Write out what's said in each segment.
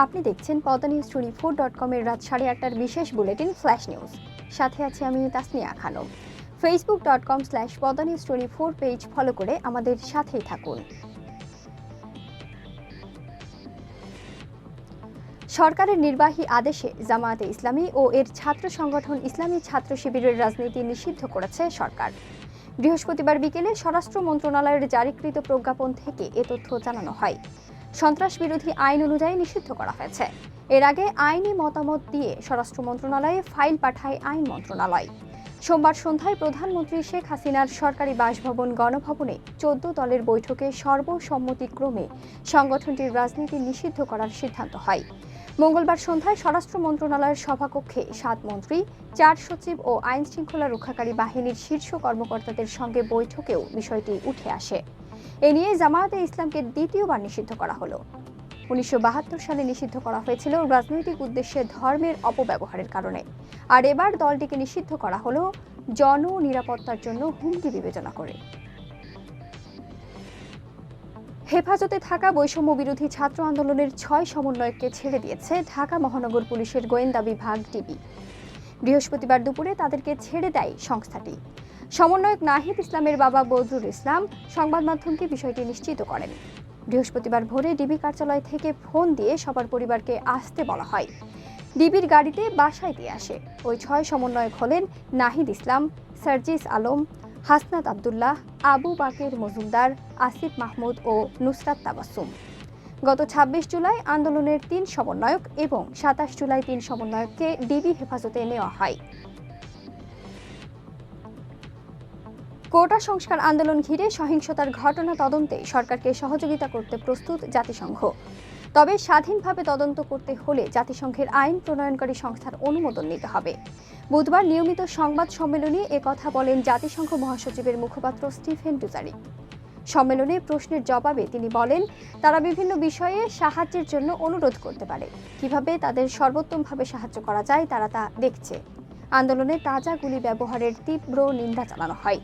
আপনি দেখছেন Padma news twenty four dot কমের রাত সাড়ে আটটার বিশেষ বুলেটিন ফ্ল্যাশ নিউজ সাথে আছি আমি Tasnia Khanam Facebook dot com slash Padma news twenty four page follow করে আমাদের সাথেই থাকুন। সরকারের নির্বাহী আদেশে জামায়াতে ইসলামী ও এর ছাত্র সংগঠন ইসলামী ছাত্র শিবিরের রাজনীতি নিষিদ্ধ করেছে সরকার। বৃহস্পতিবার বিকেলে স্বরাষ্ট্র মন্ত্রণালয়ের জারিকৃত প্রজ্ঞাপন থেকে এ তথ্য জানানো হয়। সন্ত্রাস বিরোধী আইন অনুযায়ী নিষিদ্ধ করা হয়েছে। এর আগে আইনি মতামত দিয়ে স্বরাষ্ট্র মন্ত্রণালয়ে ফাইল পাঠায় আইন মন্ত্রণালয়। সোমবার সন্ধ্যায় প্রধানমন্ত্রী শেখ হাসিনার সরকারি বাসভবন গণভবনে চোদ্দ দলের বৈঠকে সর্বসম্মতিক্রমে সংগঠনটির রাজনীতি নিষিদ্ধ করার সিদ্ধান্ত হয়। মঙ্গলবার সন্ধ্যায় স্বরাষ্ট্র মন্ত্রণালয়ের সভাকক্ষে সাত মন্ত্রী, চার সচিব ও আইন শৃঙ্খলা রক্ষাকারী বাহিনীর শীর্ষ কর্মকর্তাদের সঙ্গে বৈঠকেও বিষয়টি উঠে আসে। এ নিয়ে জামায়াতে ইসলামকে দ্বিতীয়বার নিষিদ্ধ করা হলো। উনিশশো বাহাত্তর সালে নিষিদ্ধ করা হয়েছিল রাজনৈতিক উদ্দেশ্যে ধর্মের অপব্যবহারের কারণে। আর এবার দলটিকে নিষিদ্ধ করা হলো জন নিরাপত্তার জন্য হুমকি বিবেচনা করে। হেফাজতে থাকা বৈষম্য বিরোধী ছাত্র আন্দোলনের ছয় সমন্বয়ককে ছেড়ে দিয়েছে ঢাকা মহানগর পুলিশের গোয়েন্দা বিভাগ ডিবি। বৃহস্পতিবার দুপুরে তাদেরকে ছেড়ে দেয় সংস্থাটি। সমন্বয়ক নাহিদ ইসলামের বাবা বদরুল ইসলাম সংবাদ মাধ্যমকে বিষয়টি নিশ্চিত করেন। বৃহস্পতিবার ভোরে ডিবি কার্যালয় থেকে ফোন দিয়ে সবার পরিবারকে আসতে বলা হয়। ডিবির গাড়িতে বাসায় দিয়ে আসে। ওই ছয় সমন্বয়ক হলেন নাহিদ ইসলাম, সার্জিস আলম, হাসনাত আবদুল্লাহ, আবু বাকের মজুমদার, আসিফ মাহমুদ ও নুসরাত তাবাসুম। গত ২৬ জুলাই আন্দোলনের তিন সমন্বয়ক এবং সাতাশ জুলাই তিন সমন্বয়ককে ডিবি হেফাজতে নেওয়া হয়। কোটা সংস্কার আন্দোলন ঘিরে সহিংসতার ঘটনা তদন্তে সরকারকে সহযোগিতা করতে প্রস্তুত জাতিসংঘ। তবে স্বাধীনভাবে তদন্ত করতে হলে জাতিসংঘের আইন প্রণয়নকারী সংস্থার অনুমোদন নিতে হবে। বুধবার নিয়মিত সংবাদ সম্মেলনে কথা বলেন জাতিসংঘ মহাসচিবের মুখপাত্র স্টিফেন ডুজারিক। সম্মেলনে প্রশ্নের জবাবে তিনি বলেন, তারা বিভিন্ন বিষয়ে সাহায্যের জন্য অনুরোধ করতে পারে। কীভাবে তাদের সর্বোত্তমভাবে সাহায্য করা যায় তারা তা দেখছে। আন্দোলনে তাজা গুলি ব্যবহারের তীব্র নিন্দা চালানো হয়।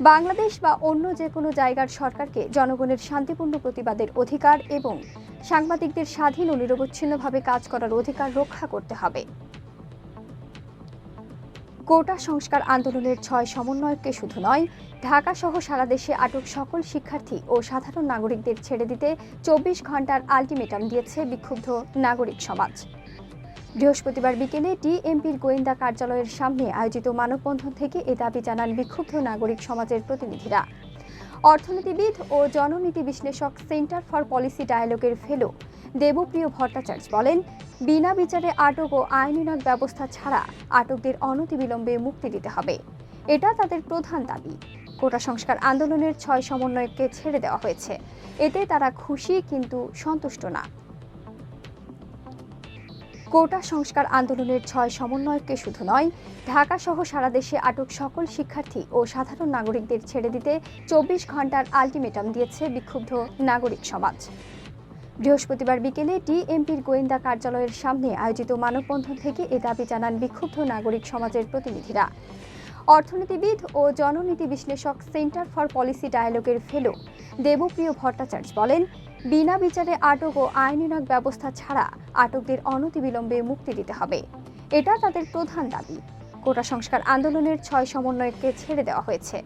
বাংলাদেশ বা অন্য যে কোনো জায়গার সরকারকে জনগণের শান্তিপূর্ণ প্রতিবাদের অধিকার এবং সাংবাদিকদের স্বাধীন ও নিরবচ্ছিন্নভাবে কাজ করার অধিকার রক্ষা করতে হবে। কোটা সংস্কার আন্দোলনের ছয় সমন্বয়ককে শুধু নয়, ঢাকা সহ সারা দেশে আটক সকল শিক্ষার্থী ও সাধারণ নাগরিকদের ছেড়ে দিতে চব্বিশ ঘণ্টার আলটিমেটাম দিয়েছে বিক্ষুব্ধ নাগরিক সমাজ। বৃহস্পতিবার বিকেলে ডিএমপির গোয়েন্দা কার্যালয়ের সামনে আয়োজিত মানববন্ধন থেকে এ দাবি জানান বিক্ষুব্ধ নাগরিক সমাজের প্রতিনিধিরা। অর্থনীতিবিদ ও জননীতি বিশ্লেষক সেন্টার ফর পলিসি ডায়ালগের ফেলো দেবপ্রিয় ভট্টাচার্য বলেন বিনা বিচারে আটক ও আইনানুগ ব্যবস্থা ছাড়া আটকদের অনতিবিলম্বে মুক্তি দিতে হবে। এটা তাদের প্রধান দাবি। কোটা সংস্কার আন্দোলনের ছয় সমন্বয়ককে ছেড়ে দেওয়া হয়েছে। এতে তারা খুশি কিন্তু সন্তুষ্ট না। কোটা সংস্কার আন্দোলনের ছয় সমন্বয়ককে শুধু নয়, ঢাকা সহ সারা দেশে আটক সকল শিক্ষার্থী ও সাধারণ নাগরিকদের ছেড়ে দিতে চব্বিশ ঘণ্টার আলটিমেটাম দিয়েছে বিক্ষুব্ধ নাগরিক সমাজ। বৃহস্পতিবার বিকেলে ডিএমপির গোয়েন্দা কার্যালয়ের সামনে আয়োজিত মানববন্ধন থেকে এ দাবি জানান বিক্ষুব্ধ নাগরিক সমাজের প্রতিনিধিরা। অর্থনীতিবিদ ও জননীতি বিশ্লেষক সেন্টার ফর পলিসি ডায়ালগের ফেলো দেবপ্রিয় ভট্টাচার্য বলেন, বিনা বিচারে আটক ও আইনানুগ ব্যবস্থা ছাড়া আটকদের অনতিবিলম্বে মুক্তি দিতে হবে। এটা তাদের প্রধান দাবি। কোটা সংস্কার আন্দোলনের ছয় সমন্বয়কে ছেড়ে দেওয়া হয়েছে।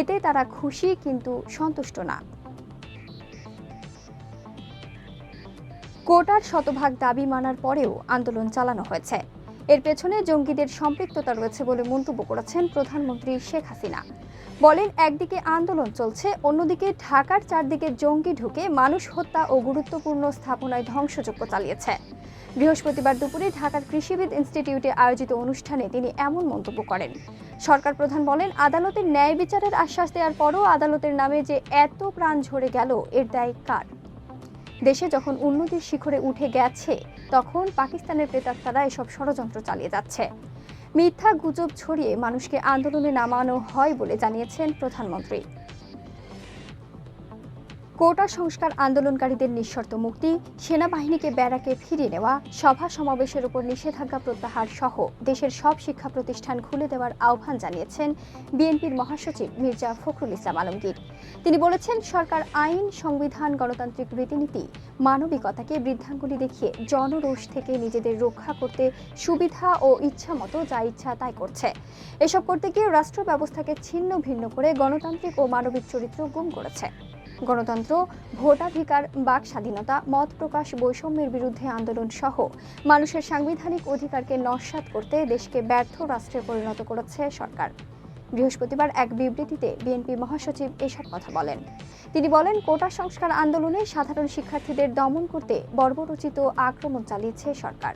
এতে তারা খুশি কিন্তু সন্তুষ্ট না। কোটার শতভাগ দাবি মানার পরেও আন্দোলন চালানো হয়েছে। এর পেছনে জঙ্গিদের সম্পৃক্ততা রয়েছে বলে মন্তব্য করেছেন প্রধানমন্ত্রী শেখ হাসিনা। বলেন, একদিকে আন্দোলন চলছে, অন্যদিকে ঢাকার চারদিকে জঙ্গি ঢুকে মানুষ হত্যা ও গুরুত্বপূর্ণ স্থাপনায় ধ্বংসযজ্ঞ চালিয়েছে। বৃহস্পতিবার দুপুরে ঢাকার কৃষিবিদ ইনস্টিটিউটে আয়োজিত অনুষ্ঠানে তিনি এমন মন্তব্য করেন। সরকার প্রধান বলেন, আদালতের ন্যায় বিচারের আশ্বাস দেওয়ার পরও আদালতের নামে যে এত প্রাণ ঝরে গেল, এর দায় কার? দেশে যখন উন্নতির শিখরে উঠে গেছে, তখন পাকিস্তানের প্রেতাত্মারা এসব ষড়যন্ত্র চালিয়ে যাচ্ছে। মিথ্যা গুজব ছড়িয়ে মানুষকে আন্দোলনে নামানো হয় বলে জানিয়েছেন প্রধানমন্ত্রী। কোটা সংস্কার আন্দোলনকারীদের নিঃশর্ত মুক্তি, সেনাবাহিনীকে ব্যারাকে ফিরিয়ে নেওয়া, সভা সমাবেশের উপর নিষেধাজ্ঞা প্রত্যাহার সহ দেশের সব শিক্ষা প্রতিষ্ঠান খুলে দেওয়ার আহ্বান জানিয়েছেন বিএনপির মহাসচিব মির্জা ফখরুল ইসলাম আলমগীর। তিনি বলেছেন, সরকার আইন, সংবিধান, গণতান্ত্রিক রীতিনীতি, মানবিকতাকে বৃদ্ধাঙ্গুলি দেখিয়ে জনরোষ থেকে নিজেদের রক্ষা করতে সুবিধা ও ইচ্ছা মতো যা ইচ্ছা তাই করছে। এসব করতে গিয়ে রাষ্ট্র ব্যবস্থাকে ছিন্ন ভিন্ন করে গণতান্ত্রিক ও মানবিক চরিত্র গুম করেছে। গণতন্ত্র, ভোটাধিকার, বাক স্বাধীনতা, মত প্রকাশ, বৈষম্যের বিরুদ্ধে আন্দোলন সহ মানুষের সাংবিধানিক অধিকারকে নস্যাৎ করতে দেশকে ব্যর্থ রাষ্ট্রে পরিণত করেছে সরকার। বৃহস্পতিবার এক বিবৃতিতে বিএনপি মহাসচিব এসব কথা বলেন। তিনি বলেন, কোটা সংস্কার আন্দোলনে সাধারণ শিক্ষার্থীদের দমন করতে বর্বরচিত আক্রমণ চালিয়েছে সরকার।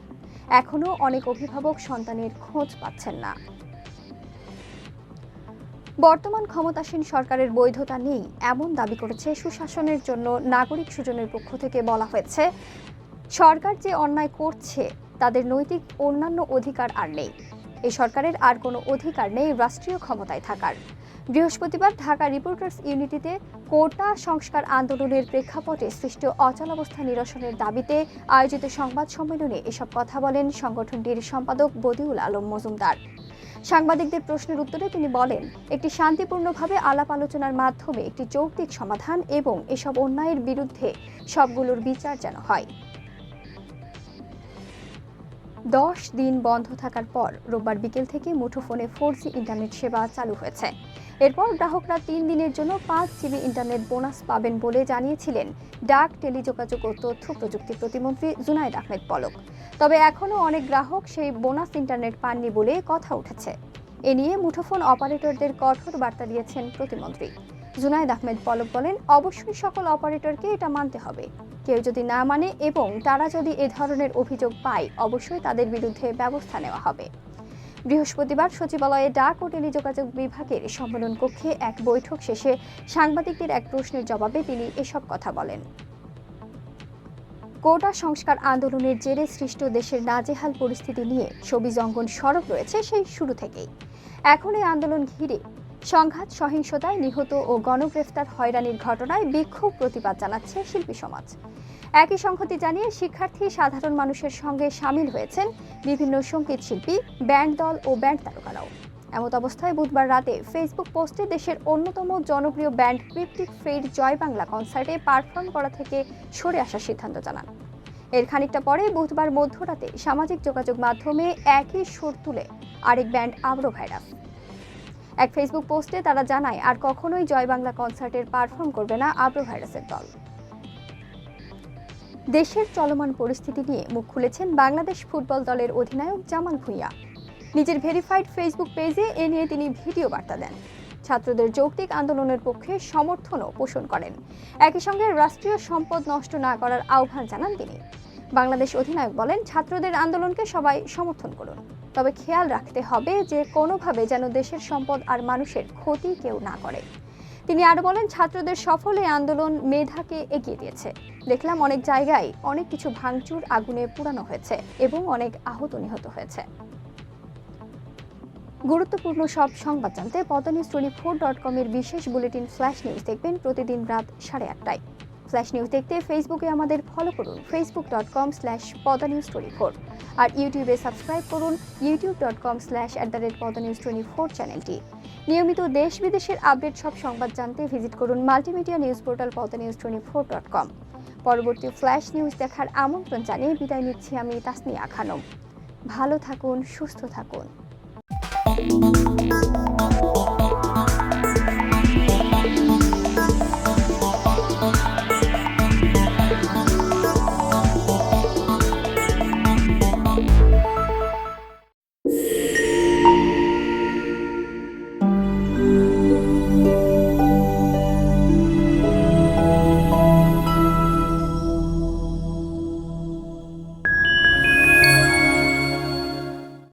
এখনও অনেক অভিভাবক সন্তানের খোঁজ পাচ্ছেন না। বর্তমান ক্ষমতাসীন সরকারের বৈধতা নেই, এমন দাবি করেছে সুশাসনের জন্য নাগরিক সুজনের পক্ষ থেকে বলা হয়েছে। সরকার যে অন্যায় করছে, তাদের নৈতিক অন্যান্য অধিকার আর নেই। এই সরকারের আর কোনো অধিকার নেই রাষ্ট্রীয় ক্ষমতায় থাকার। বৃহস্পতিবার ঢাকা রিপোর্টার্স ইউনিটিতে কোটা সংস্কার আন্দোলনের প্রেক্ষাপটে সৃষ্ট অচলাবস্থা নিরসনের দাবিতে আয়োজিত সংবাদ সম্মেলনে এসব কথা বলেন সংগঠনটির সম্পাদক বদিউল আলম মজুমদার। সাংবাদিকদের প্রশ্নের উত্তরে তিনি বলেন, একটি শান্তিপূর্ণভাবে আলাপ আলোচনার মাধ্যমে একটি যৌক্তিক সমাধান এবং এসব অন্যায়ের বিরুদ্ধে সবগুলোর বিচার যেন হয়। দশ দিন বন্ধ থাকার পর রোববার বিকেল থেকে মুঠোফোনে ফোর জি ইন্টারনেট সেবা চালু হয়েছে। এরপর গ্রাহকরা তিন দিনের জন্য পাঁচ জিবি ইন্টারনেট বোনাস পাবেন বলে জানিয়েছিলেন ডাক, টেলিযোগাযোগ ও তথ্য প্রযুক্তি প্রতিমন্ত্রী জুনাইদ আহমেদ পলক। তবে এখনও অনেক গ্রাহক সেই বোনাস ইন্টারনেট পাননি বলে কথা উঠেছে। এ নিয়ে মুঠোফোন অপারেটরদের কঠোর বার্তা দিয়েছেন প্রতিমন্ত্রী। জুনাইদ আহমেদ পলক বলেন, অবশ্যই সকল অপারেটরকে এটা মানতে হবে। কেউ যদি না মানে এবং তারা যদি এ ধরনের অভিযোগ পায়, অবশ্যই তাদের বিরুদ্ধে ব্যবস্থা নেওয়া হবে। বৃহস্পতিবার সচিবালয়ে ডাক ও টেলিযোগাযোগ বিভাগের সম্মেলন কক্ষে এক বৈঠক শেষে সাংবাদিকদের এক প্রশ্নের জবাবে তিনি এসব কথা বলেন। কোটা সংস্কার আন্দোলনের জেরে সৃষ্ট দেশের নাজেহাল পরিস্থিতি নিয়ে ছবি অঙ্গন সরব রয়েছে সেই শুরু থেকেই। এখন এই আন্দোলন ঘিরে সংঘাত, সহিংসতায় নিহত ও গণগ্রেফতার হয়রানির ঘটনায় বিক্ষোভ প্রতিবাদ জানাচ্ছে শিল্পী সমাজ। একই সংহতি জানিয়ে শিক্ষার্থী সাধারণ মানুষের সঙ্গে সামিল হয়েছেন বিভিন্ন সংগীত শিল্পী, ব্যান্ড দল ও ব্যান্ড তারকারাও। এমত অবস্থায় বুধবার রাতে ফেসবুক পোস্টে দেশের অন্যতম জনপ্রিয় ব্যান্ড ক্রিপ্টিক ফের জয় বাংলা কনসার্টে পারফর্ম করা থেকে সরে আসার সিদ্ধান্ত জানান। এর খানিকটা পরে বুধবার মধ্যরাতে সামাজিক যোগাযোগ মাধ্যমে একই সুর তুলে আরেক ব্যান্ড আব্রো ভাইরাস এক ফেসবুক পোস্টে তারা জানায়, আর কখনোই জয় বাংলা কনসার্টের পারফর্ম করবে না আব্রো ভাইরাসের দল। দেশের চলমান পরিস্থিতি নিয়ে মুখ খুলেছেন বাংলাদেশ ফুটবল দলের অধিনায়ক জামাল ভুঁইয়া। নিজের ভেরিফাইড ফেসবুক পেজে এ নিয়ে তিনি ভিডিও বার্তা দেন। ছাত্রদের যৌক্তিক আন্দোলনের পক্ষে সমর্থনও পোষণ করেন। একই সঙ্গে রাষ্ট্রীয় সম্পদ নষ্ট না করার আহ্বান জানান তিনি। বাংলাদেশ অধিনায়ক বলেন, ছাত্রদের আন্দোলনকে সবাই সমর্থন করুন। তবে খেয়াল রাখতে হবে যে কোনোভাবে যেন দেশের সম্পদ আর মানুষের ক্ষতি কেউ না করে। তিনি আরও বলেন, ছাত্রদের সফল এই আন্দোলন মেধাকে এগিয়ে দিয়েছে। দেখলাম অনেক জায়গায় অনেক কিছু ভাঙচুর আগুনে পুরানো হয়েছে এবং অনেক আহত নিহত হয়েছে। গুরুত্বপূর্ণ সব সংবাদ জানতে নিউজ টোয়েন্টি ফোর ডট কমের বিশেষ বুলেটিন ফ্ল্যাশ নিউজ দেখবেন প্রতিদিন রাত সাড়ে আটটায়। ফ্ল্যাশ নিউজ দেখতে ফেসবুকে আমাদের ফলো করুন Facebook dot com slash পদা news twenty four আর ইউটিউবে সাবস্ক্রাইব করুন YouTube dot com slash at the rate পদা news twenty four চ্যানেলটি নিয়মিত দেশ বিদেশের আপডেট সব সংবাদ জানতে ভিজিট করুন multimedia news portal পদা news twenty four dot com পরবর্তী ফ্ল্যাশ নিউজ দেখার আমন্ত্রণ জানিয়ে বিদায় নিচ্ছি আমি তাসনিয়া খানম। ভালো থাকুন, সুস্থ থাকুন।